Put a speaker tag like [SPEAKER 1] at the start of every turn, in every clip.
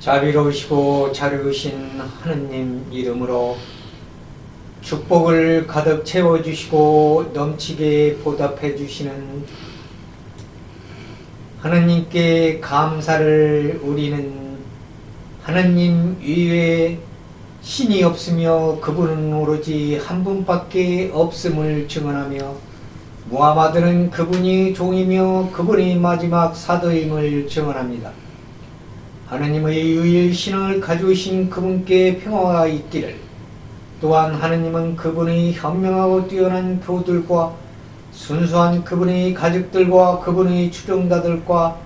[SPEAKER 1] 자비로우시고 자르신 하느님 이름으로 축복을 가득 채워주시고 넘치게 보답해 주시는 하느님께 감사를 우리는 하느님 위에 신이 없으며 그분은 오로지 한 분밖에 없음을 증언하며 무하마드는 그분이 종이며 그분이 마지막 사도임을 증언합니다. 하느님의 유일 신앙을 가져오신 그분께 평화가 있기를 또한 하느님은 그분의 현명하고 뛰어난 교들과 순수한 그분의 가족들과 그분의 추종자들과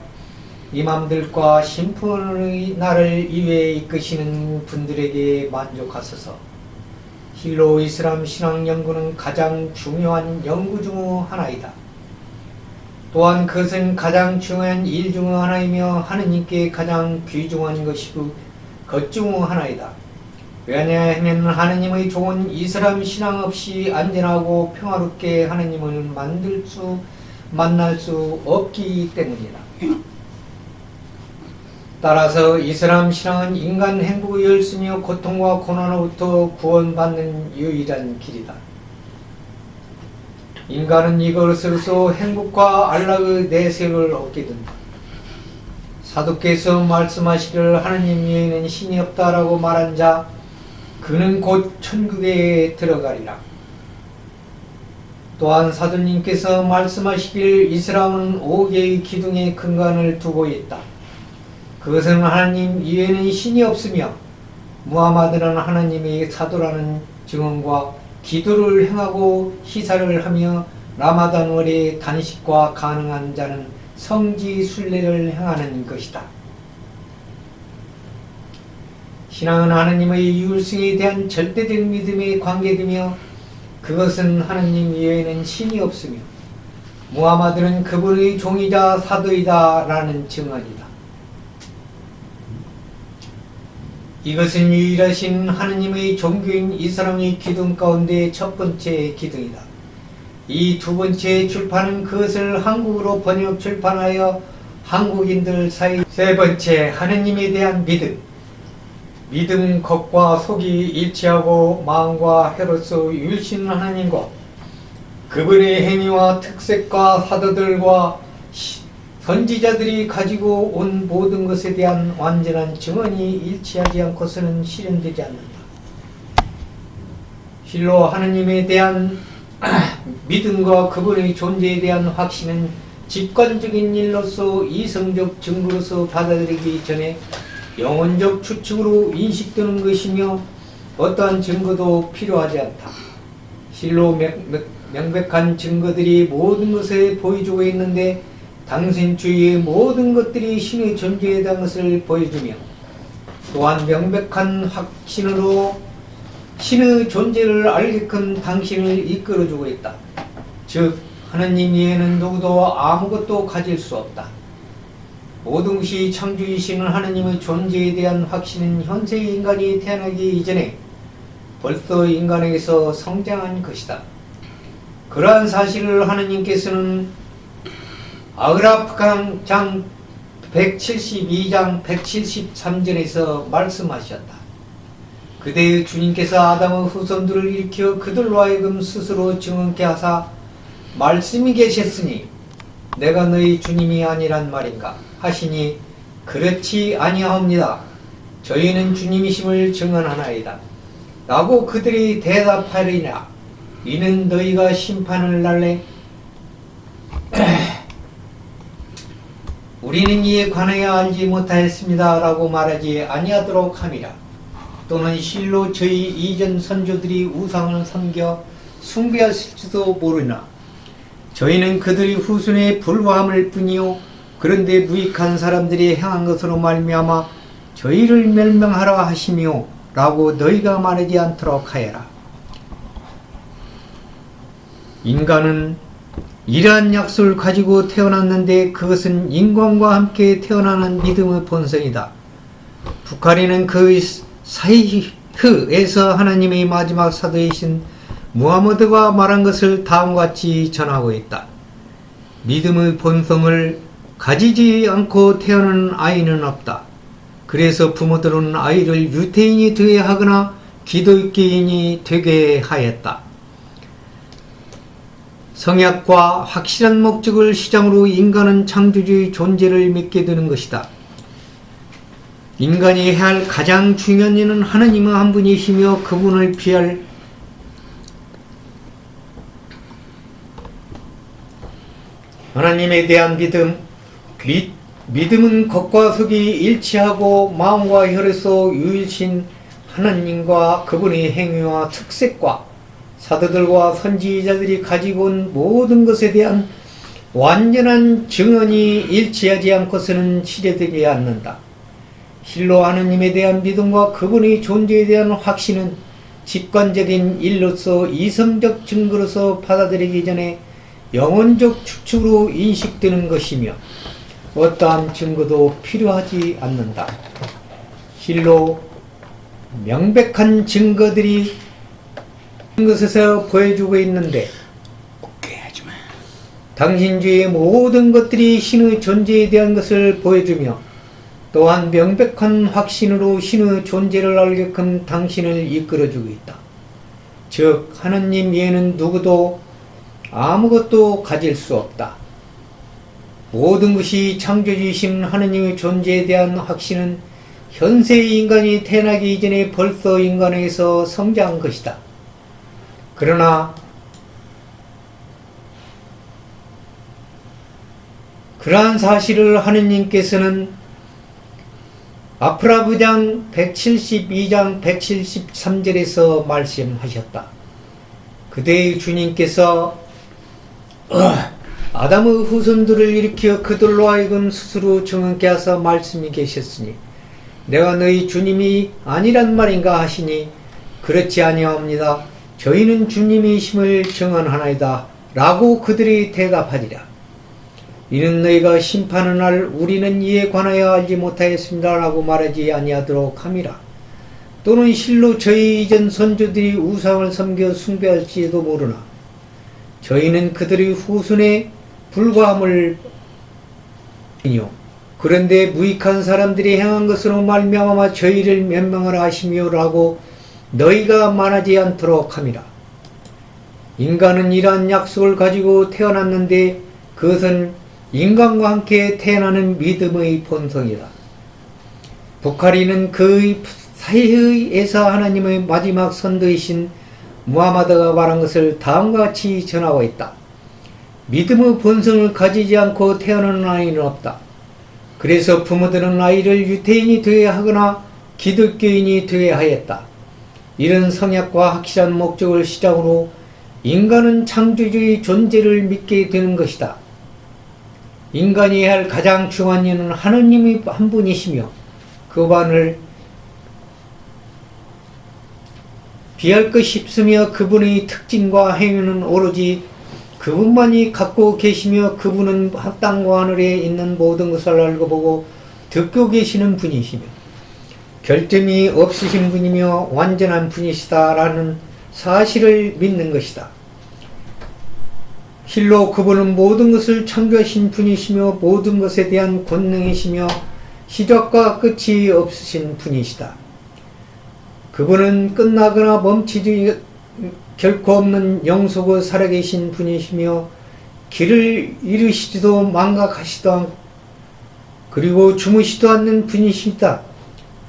[SPEAKER 1] 이맘들과 심판의 나를 이외에 이끄시는 분들에게 만족하소서. 힐로 이슬람 신앙 연구는 가장 중요한 연구 중 하나이다. 또한 그것은 가장 중요한 일 중 하나이며 하느님께 가장 귀중한 것이고 것중 하나이다. 왜냐하면 하느님의 종은 이슬람 신앙 없이 안전하고 평화롭게 하느님을 만들 수 만날 수 없기 때문이다. 따라서 이슬람 신앙은 인간 행복의 열쇠며 고통과 고난으로부터 구원받는 유일한 길이다. 인간은 이것으로서 행복과 안락의 내색을 얻게 된다. 사도께서 말씀하시기를 하느님 외에는 신이 없다라고 말한 자 그는 곧 천국에 들어가리라. 또한 사도님께서 말씀하시길 이슬람은 5개의 기둥의 근간을 두고 있다. 그것은 하나님 이외에는 신이 없으며 무하마드는 하나님의 사도라는 증언과 기도를 행하고 희사를 하며 라마단 월에 단식과 가능한 자는 성지 순례를 행하는 것이다. 신앙은 하나님의 유일성에 대한 절대적 믿음의 관계이며 그것은 하나님 이외에는 신이 없으며 무하마드는 그분의 종이자 사도이다라는 증언이다. 이것은 유일하신 하느님의 종교인 이스람의 기둥 가운데 첫 번째 기둥이다. 이 두 번째 출판은 그것을 한국어로 번역 출판하여 한국인들 사이 세 번째 하느님에 대한 믿음. 믿음 겉과 속이 일치하고 마음과 해로서 유일신 하나님과 그분의 행위와 특색과 사도들과 시- 선지자들이 가지고 온 모든 것에 대한 완전한 증언이 일치하지 않고서는 실현되지 않는다. 실로 하느님에 대한 믿음과 그분의 존재에 대한 확신은 직관적인 일로서 이성적 증거로서 받아들이기 전에 영혼적 추측으로 인식되는 것이며 어떠한 증거도 필요하지 않다. 실로 명, 명- 명백한 증거들이 모든 것에 보여주고 있는데 당신 주위의 모든 것들이 신의 존재에 대한 것을 보여주며 또한 명백한 확신으로 신의 존재를 알게끔 당신을 이끌어주고 있다. 즉 하나님 이외에는 누구도 아무것도 가질 수 없다. 모든 것이 창조이시는 하나님의 존재에 대한 확신은 현세 인간이 태어나기 이전에 벌써 인간에게서 성장한 것이다. 그러한 사실을 하나님께서는 아그라프강 장 172장 173절에서 말씀하셨다. 그대의 주님께서 아담의 후손들을 일으켜 그들로 하여금 스스로 증언케 하사 말씀이 계셨으니 내가 너희 주님이 아니란 말인가 하시니 그렇지 아니하옵니다. 저희는 주님이심을 증언하나이다. 라고 그들이 대답하리라. 이는 너희가 심판을 날래 우리는 이에 관하여 알지 못하였습니다. 라고 말하지 아니하도록 함이라. 또는 실로 저희 이전 선조들이 우상을 섬겨 숭배했을지도 모르나 저희는 그들이 후손에 불화함을 뿐이요 그런데 무익한 사람들이 행한 것으로 말미암아 저희를 멸명하라 하시며 라고 너희가 말하지 않도록 하여라. 인간은 이러한 약속을 가지고 태어났는데 그것은 인간과 함께 태어나는 믿음의 본성이다. 북한에는 그 사이흐에서 하나님의 마지막 사도이신 무하머드가 말한 것을 다음과 같이 전하고 있다. 믿음의 본성을 가지지 않고 태어난 아이는 없다. 그래서 부모들은 아이를 유태인이 되게 하거나 기독교인이 되게 하였다. 성약과 확실한 목적을 시장으로 인간은 창조주의 존재를 믿게 되는 것이다. 인간이 해야 할 가장 중요한 일은 하느님의 한 분이시며 그분을 피할 하나님에 대한 믿음, 믿, 믿음은 겉과 속이 일치하고 마음과 혈에서 유일신 하나님과 그분의 행위와 특색과 사도들과 선지자들이 가지고 온 모든 것에 대한 완전한 증언이 일치하지 않고서는 치료되지 않는다. 실로 하느님에 대한 믿음과 그분의 존재에 대한 확신은 직관적인 일로서 이성적 증거로서 받아들이기 전에 영혼적 추측으로 인식되는 것이며 어떠한 증거도 필요하지 않는다. 실로 명백한 증거들이 것에서 보여주고 있는데
[SPEAKER 2] 오케이 하지마
[SPEAKER 1] 당신 주의 모든 것들이 신의 존재에 대한 것을 보여주며 또한 명백한 확신으로 신의 존재를 알게끔 당신을 이끌어주고 있다. 즉 하느님 외에는 누구도 아무것도 가질 수 없다. 모든 것이 창조주이신 하느님의 존재에 대한 확신은 현세의 인간이 태어나기 이전에 벌써 인간에서 성장한 것이다. 그러나 그러한 사실을 하느님께서는 아프라부장 172장 173절에서 말씀하셨다. 그대의 주님께서 아담의 후손들을 일으켜 그들로 하여금 스스로 증언케 하사 말씀이 계셨으니 내가 너희 주님이 아니란 말인가 하시니 그렇지 아니하옵니다. 저희는 주님이심을 증언하나이다. 라고 그들이 대답하리라. 이는 너희가 심판의 날 우리는 이에 관하여 알지 못하였습니다. 라고 말하지 아니하도록 함이라. 또는 실로 저희 이전 선조들이 우상을 섬겨 숭배할지도 모르나 저희는 그들의 후손에 불과함을 이요. 그런데 무익한 사람들이 행한 것으로 말미암아 저희를 멸망을 하시며라고 너희가 말하지 않도록 함이라. 인간은 이러한 약속을 가지고 태어났는데 그것은 인간과 함께 태어나는 믿음의 본성이다. 부카리는 그의 사이에서 하나님의 마지막 선도이신 무하마드가 말한 것을 다음과 같이 전하고 있다. 믿음의 본성을 가지지 않고 태어나는 아이는 없다. 그래서 부모들은 아이를 유태인이 되어야 하거나 기독교인이 되어야 하였다. 이런 성약과 확실한 목적을 시작으로 인간은 창조주의 존재를 믿게 되는 것이다. 인간이 해야 할 가장 중요한 일은 하느님이 한 분이시며 그 반을 비할 것 싶으며 그분의 특징과 행위는 오로지 그분만이 갖고 계시며 그분은 땅과 하늘에 있는 모든 것을 알고 보고 듣고 계시는 분이시며 결점이 없으신 분이며 완전한 분이시다라는 사실을 믿는 것이다. 실로 그분은 모든 것을 창조하신 분이시며 모든 것에 대한 권능이시며 시작과 끝이 없으신 분이시다. 그분은 끝나거나 멈추지 결코 없는 영속의 살아계신 분이시며 길을 잃으시지도 망각하시도 않고 그리고 주무시도 않는 분이십니다.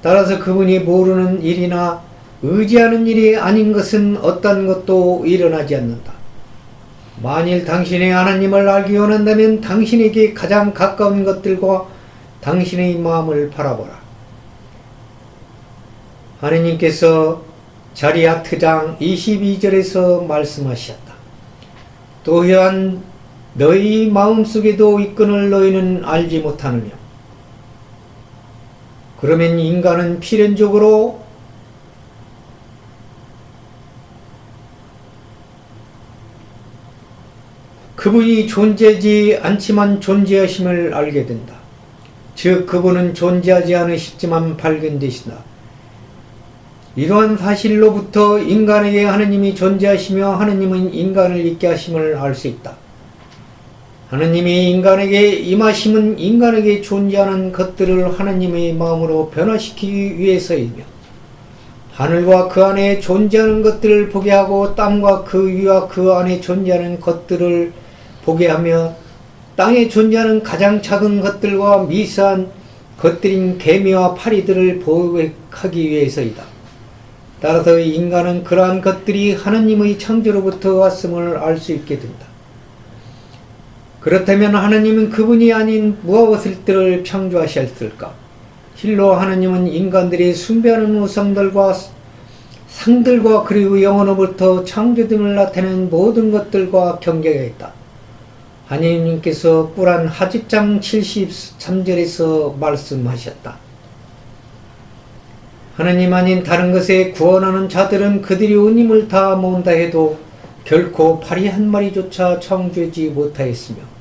[SPEAKER 1] 따라서 그분이 모르는 일이나 의지하는 일이 아닌 것은 어떤 것도 일어나지 않는다. 만일 당신의 하나님을 알기 원한다면 당신에게 가장 가까운 것들과 당신의 마음을 바라보라. 하느님께서 자리아 트장 22절에서 말씀하셨다. 또한 너희 마음속에도 이끈을 너희는 알지 못하느냐. 그러면 인간은 필연적으로 그분이 존재하지 않지만 존재하심을 알게 된다. 즉 그분은 존재하지 않으시지만 발견되신다. 이러한 사실로부터 인간에게 하느님이 존재하시며 하느님은 인간을 있게 하심을 알 수 있다. 하느님이 인간에게 임하심은 인간에게 존재하는 것들을 하느님의 마음으로 변화시키기 위해서이며 하늘과 그 안에 존재하는 것들을 보게 하고 땅과 그 위와 그 안에 존재하는 것들을 보게 하며 땅에 존재하는 가장 작은 것들과 미세한 것들인 개미와 파리들을 보호하기 위해서이다. 따라서 인간은 그러한 것들이 하느님의 창조로부터 왔음을 알 수 있게 된다. 그렇다면 하느님은 그분이 아닌 무엇을 창조하셨을까? 실로 하느님은 인간들이 숭배하는 우상들과 상들과 그리고 영원로부터 창조됨을 나타내는 모든 것들과 경계했다. 하느님께서 꿀한 하집장 73절에서 말씀하셨다. 하느님 아닌 다른 것에 구원하는 자들은 그들이 온 힘을 다 모은다 해도 결코 파리 한 마리조차 창조하지 못하였으며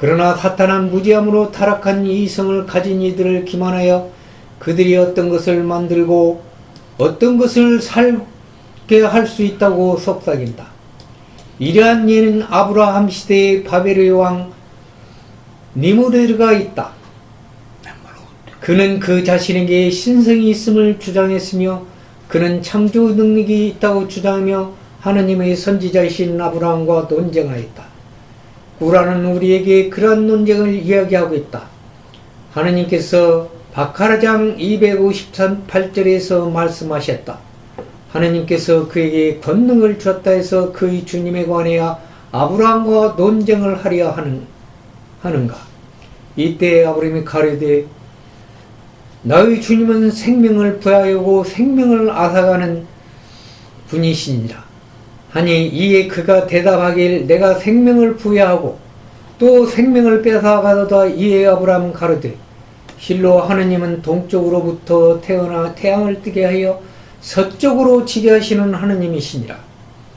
[SPEAKER 1] 그러나 사탄은 무지함으로 타락한 이성을 가진 이들을 기만하여 그들이 어떤 것을 만들고 어떤 것을 살게 할 수 있다고 속삭인다. 이러한 예는 아브라함 시대의 바벨의 왕 니무르가 있다. 그는 그 자신에게 신성이 있음을 주장했으며 그는 창조 능력이 있다고 주장하며 하느님의 선지자이신 아브라함과 논쟁하였다. 구라는 우리에게 그러한 논쟁을 이야기하고 있다. 하느님께서 바카라장 258절에서 말씀하셨다. 하느님께서 그에게 권능을 주었다 해서 그의 주님에 관하여 아브라함과 논쟁을 하려 하는, 하는가? 이때 아브라함이 가르되 너희 주님은 생명을 부하여고 생명을 앗아가는 분이시니라. 하니 이에 그가 대답하길 내가 생명을 부여하고 또 생명을 뺏어가도다 이에 아브라함 가로되 실로 하느님은 동쪽으로부터 태어나 태양을 뜨게 하여 서쪽으로 지게 하시는 하느님이시니라.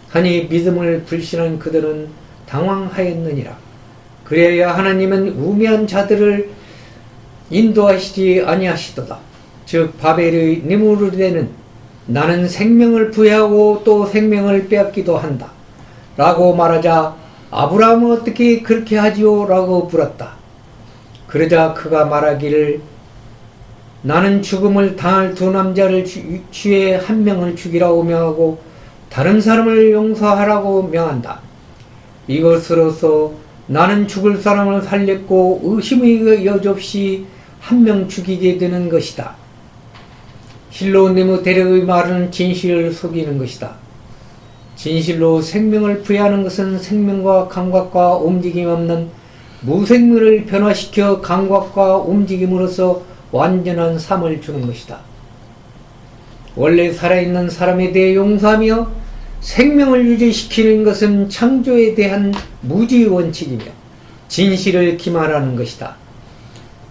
[SPEAKER 1] 하니 믿음을 불신한 그들은 당황하였느니라. 그래야 하나님은 우매한 자들을 인도하시지 아니하시도다. 즉 바벨의 니무르데는 나는 생명을 부여하고 또 생명을 빼앗기도 한다. 라고 말하자 아브라함은 어떻게 그렇게 하지요? 라고 물었다. 그러자 그가 말하기를 나는 죽음을 당할 두 남자를 주에 한 명을 죽이라고 명하고 다른 사람을 용서하라고 명한다. 이것으로서 나는 죽을 사람을 살렸고 의심의 여지 없이 한 명 죽이게 되는 것이다. 실로 네모데렉의 말은 진실을 속이는 것이다. 진실로 생명을 부여하는 것은 생명과 감각과 움직임 없는 무생물을 변화시켜 감각과 움직임으로써 완전한 삶을 주는 것이다. 원래 살아있는 사람에 대해 용서하며 생명을 유지시키는 것은 창조에 대한 무지 원칙이며 진실을 기말하는 것이다.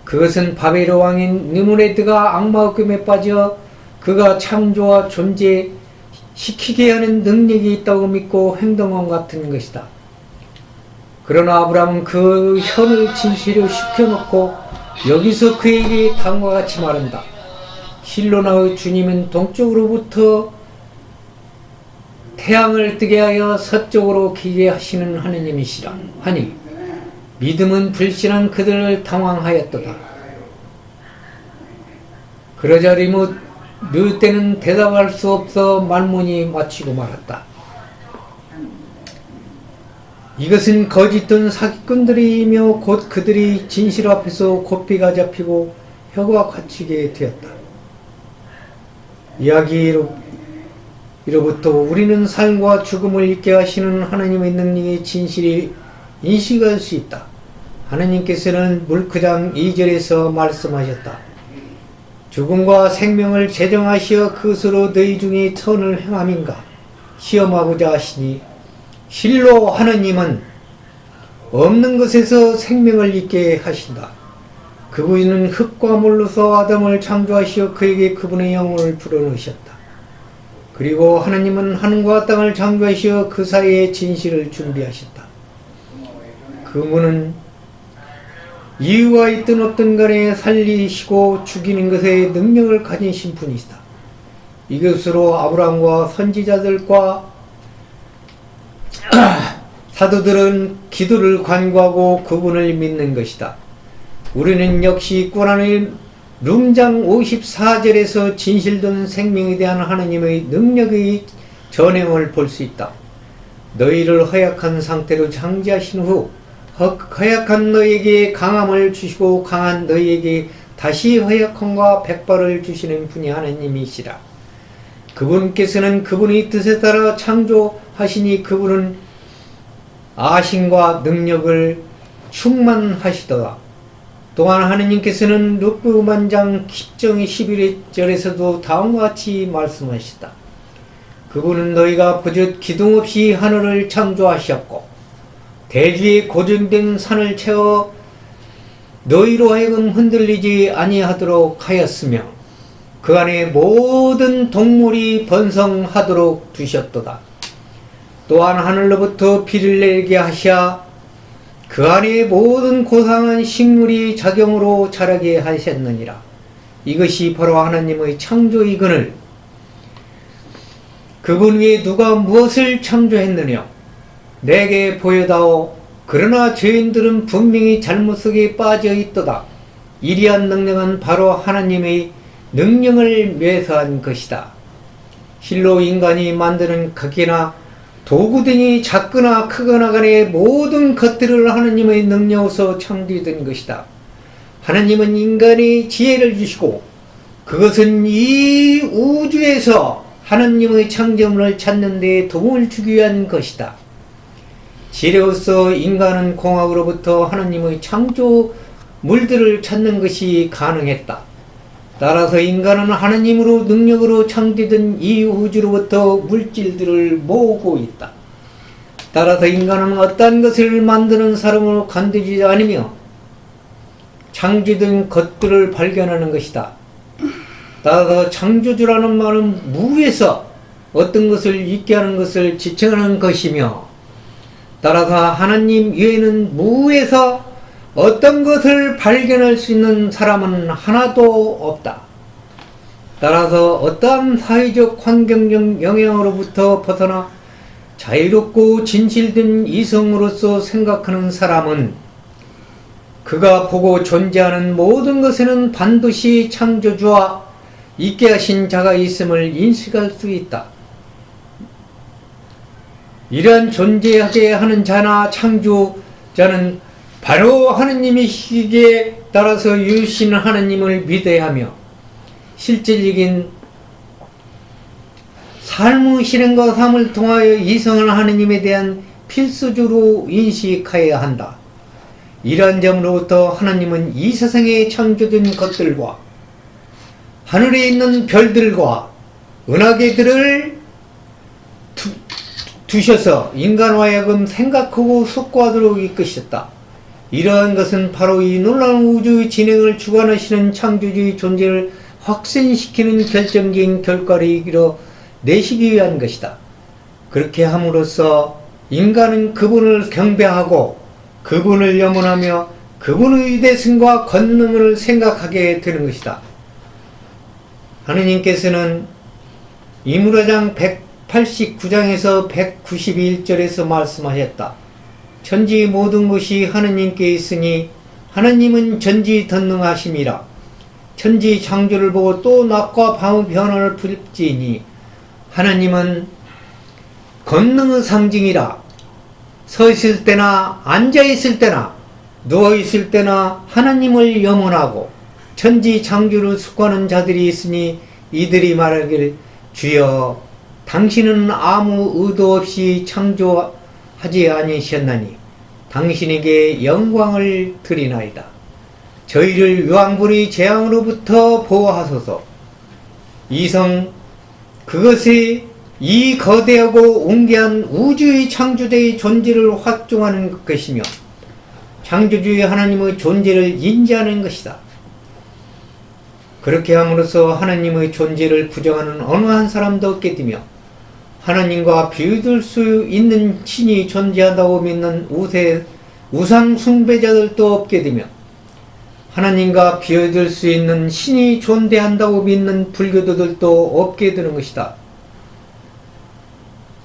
[SPEAKER 1] 그것은 바벨 왕인 느무레드가 악마의 꿈에 빠져 그가 창조와 존재시키게 하는 능력이 있다고 믿고 행동한 같은 것이다. 그러나 아브라함은 그 혀를 진실로 시켜놓고 여기서 그에게 다음과 같이 말한다. 실로나의 주님은 동쪽으로부터 태양을 뜨게 하여 서쪽으로 기게 하시는 하느님이시라 하니 믿음은 불신한 그들을 당황하였도다. 그러자 리무 느 때는 대답할 수 없어 말문이 마치고 말았다. 이것은 거짓된 사기꾼들이며 곧 그들이 진실 앞에서 고삐가 잡히고 혀가 갇히게 되었다. 이야기로부터 우리는 삶과 죽음을 잊게 하시는 하나님의 능력의 진실이 인식할 수 있다. 하나님께서는 물크장 2절에서 말씀하셨다. 죽음과 생명을 제정하시어 그것으로 너희 중에 천을 행함인가 시험하고자 하시니 실로 하느님은 없는 것에서 생명을 있게 하신다. 그분은 흙과 물로서 아담을 창조하시어 그에게 그분의 영혼을 불어넣으셨다. 그리고 하느님은 하늘과 땅을 창조하시어 그 사이에 진실을 준비하셨다. 그분은 이유가 있든 없든 간에 살리시고 죽이는 것에 능력을 가진 신 분이시다. 이것으로 아브라함과 선지자들과 사도들은 기도를 관구하고 그분을 믿는 것이다. 우리는 역시 꾸란의 룸장 54절에서 진실된 생명에 대한 하나님의 능력의 전행을 볼 수 있다. 너희를 허약한 상태로 창지하신 후 허- 허약한 너희에게 강함을 주시고 강한 너희에게 다시 허약함과 백발을 주시는 분이 하나님이시라. 그분께서는 그분의 뜻에 따라 창조하시니 그분은 아신과 능력을 충만하시더라. 또한 하느님께서는 룻구만장 10정 11절에서도 다음과 같이 말씀하시다. 그분은 너희가 버젓 기둥 없이 하늘을 창조하셨고 대지에 고정된 산을 채워 너희로 하여금 흔들리지 아니하도록 하였으며 그 안에 모든 동물이 번성하도록 두셨도다. 또한 하늘로부터 비를 내리게 하시아 그 안에 모든 고상한 식물이 작용으로 자라게 하셨느니라. 이것이 바로 하나님의 창조이건을 그분 위에 누가 무엇을 창조했느냐? 내게 보여다오. 그러나 죄인들은 분명히 잘못 속에 빠져 있도다. 이리한 능력은 바로 하나님의 능력을 묘사한 것이다. 실로 인간이 만드는 각기나 도구 등이 작거나 크거나 간에 모든 것들을 하나님의 능력으로 창조된 것이다. 하나님은 인간의 지혜를 주시고 그것은 이 우주에서 하나님의 창조물을 찾는 데 도움을 주기 위한 것이다. 지혜로서 인간은 공학으로부터 하나님의 창조 물들을 찾는 것이 가능했다. 따라서 인간은 하나님으로 능력으로 창조된 이 우주로부터 물질들을 모으고 있다. 따라서 인간은 어떠한 것을 만드는 사람으로 간두지 않으며 창조된 것들을 발견하는 것이다. 따라서 창조주라는 말은 무에서 어떤 것을 있게 하는 것을 지칭하는 것이며 따라서 하나님 외에는 무에서 어떤 것을 발견할 수 있는 사람은 하나도 없다. 따라서 어떠한 사회적 환경적 영향으로부터 벗어나 자유롭고 진실된 이성으로서 생각하는 사람은 그가 보고 존재하는 모든 것에는 반드시 창조주와 있게 하신 자가 있음을 인식할 수 있다. 이러한 존재하게 하는 자나 창조자는 바로 하느님이시기에 따라서 유신 하느님을 믿어야 하며 실질적인 삶의 실행과 삶을 통하여 이성을 하느님에 대한 필수적으로 인식하여야 한다. 이러한 점으로부터 하나님은 이 세상에 창조된 것들과 하늘에 있는 별들과 은하계들을 두, 두셔서 인간과 하여금 생각하고 숙고하도록 이끄셨다. 이러한 것은 바로 이 놀라운 우주의 진행을 주관하시는 창조주의 존재를 확신시키는 결정적인 결과를 이끌어 내시기 위한 것이다. 그렇게 함으로써 인간은 그분을 경배하고 그분을 염원하며 그분의 대승과 권능을 생각하게 되는 것이다. 하느님께서는 이무라장 189장에서 191절에서 말씀하셨다. 천지 모든 것이 하느님께 있으니 하느님은 전지 던능하심이라. 천지 창조를 보고 또 낮과 밤의 변화를 풀지니 하나님은 권능의 상징이라. 서 있을 때나 앉아 있을 때나 누워 있을 때나 하나님을 염원하고 천지 창조를 숙고하는 자들이 있으니 이들이 말하길 주여 당신은 아무 의도 없이 창조하지 아니셨나니 당신에게 영광을 드리나이다. 저희를 유황불의 재앙으로부터 보호하소서. 이성 그것이 이 거대하고 웅대한 우주의 창조대의 존재를 확증하는 것이며 창조주의 하나님의 존재를 인지하는 것이다. 그렇게 함으로써 하나님의 존재를 부정하는 어느 한 사람도 없게 되며 하나님과 비교될 수 있는 신이 존재한다고 믿는 우세, 우상 숭배자들도 없게 되며 하나님과 비교될 수 있는 신이 존재한다고 믿는 불교도들도 없게 되는 것이다.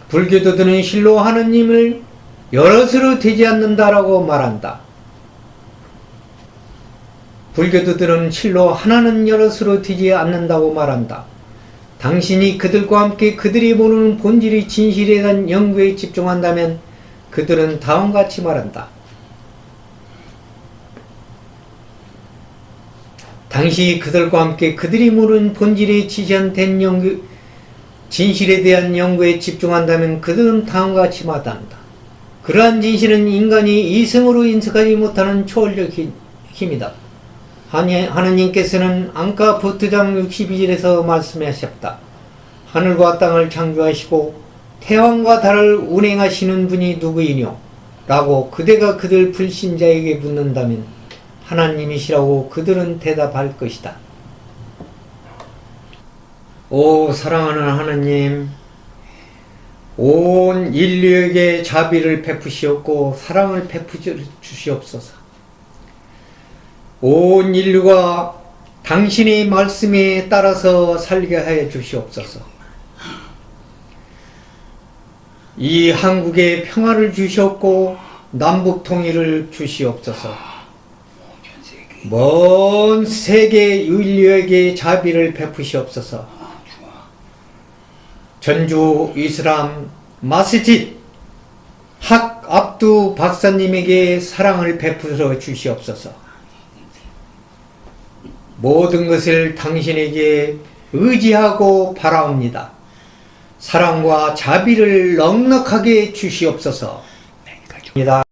[SPEAKER 1] 불교도들은 실로 하나님을 여럿으로 되지 않는다라고 말한다. 불교도들은 실로 하나는 여럿으로 되지 않는다고 말한다. 당신이 그들과 함께 그들이 모르는 본질의 진실에 대한 연구에 집중한다면 그들은 다음과 같이 말한다. 당시 그들과 함께 그들이 모르는 본질에 지시한 연구, 진실에 대한 연구에 집중한다면 그들은 다음과 같이 말한다. 그러한 진실은 인간이 이성으로 인식하지 못하는 초월적 힘- 힘이다. 하느님께서는 안가 부트장 62절에서 말씀하셨다. 하늘과 땅을 창조하시고 태왕과 달을 운행하시는 분이 누구이뇨? 라고 그대가 그들 불신자에게 묻는다면 하나님이시라고 그들은 대답할 것이다. 오 사랑하는 하나님 온 인류에게 자비를 베푸시옵고 사랑을 베푸시옵소서. 온 인류가 당신의 말씀에 따라서 살게 하여 주시옵소서. 이 한국에 평화를 주시옵고 남북 통일을 주시옵소서. 먼 세계 인류에게 자비를 베푸시옵소서. 전주 이슬람 마스짓 학 압두 박사님에게 사랑을 베풀어 주시옵소서. 모든 것을 당신에게 의지하고 바라옵니다. 사랑과 자비를 넉넉하게 주시옵소서. 입니다.